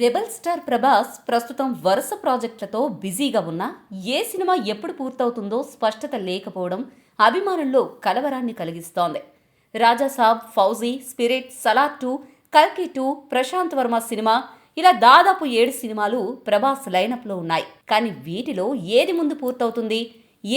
Rebel star Prabhas ప్రస్తుతం వరుస ప్రాజెక్టులతో బిజీగా ఉన్న ఏ సినిమా ఎప్పుడు పూర్తవుతుందో స్పష్టత లేకపోవడం అభిమానుల్లో కలవరాన్ని కలిగిస్తోంది. రాజాసాబ్ ఫౌజీ స్పిరిట్ సలార్ టూ కల్కి టూ ప్రశాంత్ వర్మ సినిమా ఇలా దాదాపు ఏడు సినిమాలు ప్రభాస్ లైనప్లో ఉన్నాయి. కానీ వీటిలో ఏది ముందు పూర్తవుతుంది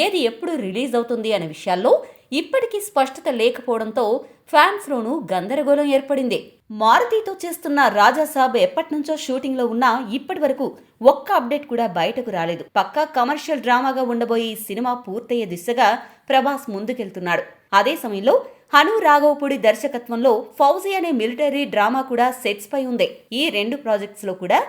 ఏది ఎప్పుడు రిలీజ్ అవుతుంది అనే విషయాల్లో ఇప్పటికీ స్పష్టత లేకపోవడంతో ఫ్యాన్స్లోనూ గందరగోళం ఏర్పడింది. మారుతితో చేస్తున్న రాజాసాబ్ ఎప్పటి నుంచో షూటింగ్లో ఉన్నా ఇప్పటి వరకు ఒక్క అప్డేట్ కూడా బయటకు రాలేదు. పక్కా కమర్షియల్ డ్రామాగా ఉండబోయే ఈ సినిమా పూర్తయ్యే దిశగా ప్రభాస్ ముందుకెళ్తున్నాడు. అదే సమయంలో హను రాఘవపూడి దర్శకత్వంలో ఫౌజీ అనే మిలిటరీ డ్రామా కూడా సెట్స్ పై ఉంది. ఈ రెండు ప్రాజెక్ట్స్లో కూడా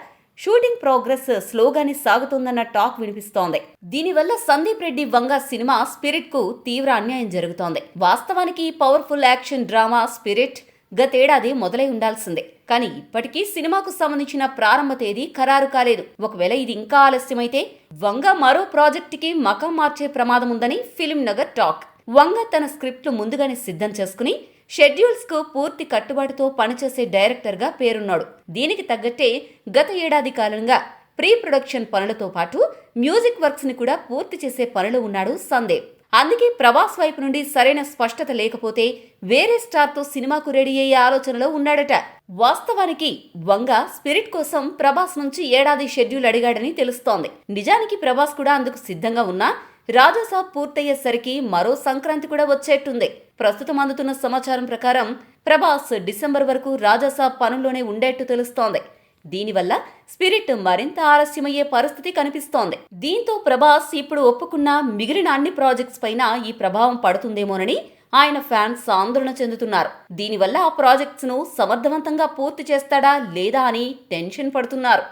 షూటింగ్ ప్రోగ్రెస్ స్లోగానే సాగుతోందన్న టాక్ వినిపిస్తోంది. దీనివల్ల సందీప్ రెడ్డి వంగ సినిమా స్పిరిట్కు తీవ్ర అన్యాయం జరుగుతోంది. వాస్తవానికి పవర్ఫుల్ యాక్షన్ డ్రామా స్పిరిట్ గతేడాది మొదలై ఉండాల్సిందే. కానీ ఇప్పటికీ సినిమాకు సంబంధించిన ప్రారంభ తేదీ ఖరారు కాలేదు. ఒకవేళ ఇది ఇంకా ఆలస్యమైతే వంగ మరో ప్రాజెక్టుకి మకం మార్చే ప్రమాదం ఉందని ఫిలిం నగర్ టాక్. వంగ తన స్క్రిప్ట్లు ముందుగానే సిద్ధం చేసుకుని షెడ్యూల్స్కు పూర్తి కట్టుబాటుతో పనిచేసే డైరెక్టర్గా పేరున్నాడు. దీనికి తగ్గట్టే గత ఏడాది కాలంగా ప్రీ ప్రొడక్షన్ పనులతో పాటు మ్యూజిక్ వర్క్స్ని కూడా పూర్తి చేసే పనులు ఉన్నాడు సందేవ్ అందుకే ప్రభాస్ వైపు నుండి సరైన స్పష్టత లేకపోతే వేరే స్టార్తో సినిమాకు రెడీ అయ్యే ఆలోచనలో ఉన్నాడట. వాస్తవానికి వంగ స్పిరిట్ కోసం ప్రభాస్ నుంచి ఏడాది షెడ్యూల్ అడిగాడని తెలుస్తోంది. నిజానికి ప్రభాస్ కూడా అందుకు సిద్ధంగా ఉన్నా రాజాసాబ్ పూర్తయ్యేసరికి మరో సంక్రాంతి కూడా వచ్చేట్టుంది. ప్రస్తుతం అందుతున్న సమాచారం ప్రకారం ప్రభాస్ డిసెంబర్ వరకు రాజాసాబ్ పనుల్లోనే ఉండేట్టు తెలుస్తోంది. దీనివల్ల స్పిరిట్ మరింత ఆలస్యమయ్యే పరిస్థితి కనిపిస్తోంది. దీంతో ప్రభాస్ ఇప్పుడు ఒప్పుకున్న మిగిలిన అన్ని ప్రాజెక్ట్స్ పైన ఈ ప్రభావం పడుతుందేమోనని ఆయన ఫ్యాన్స్ ఆందోళన చెందుతున్నారు. దీనివల్ల ఆ ప్రాజెక్ట్స్ను సమర్థవంతంగా పూర్తి చేస్తాడా లేదా అని టెన్షన్ పడుతున్నారు.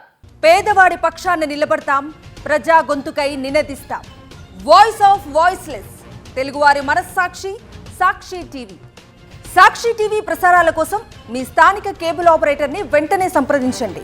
పేదవాడి పక్షాన్ని నిలబడతాం ప్రజా గొంతుకై నినదిస్తాం. వాయిస్ ఆఫ్ వాయిస్లెస్ తెలుగువారి మనస్సాక్షి సాక్షి టీవీ. సాక్షి టీవీ ప్రసారాల కోసం మీ స్థానిక కేబుల్ ఆపరేటర్ని వెంటనే సంప్రదించండి.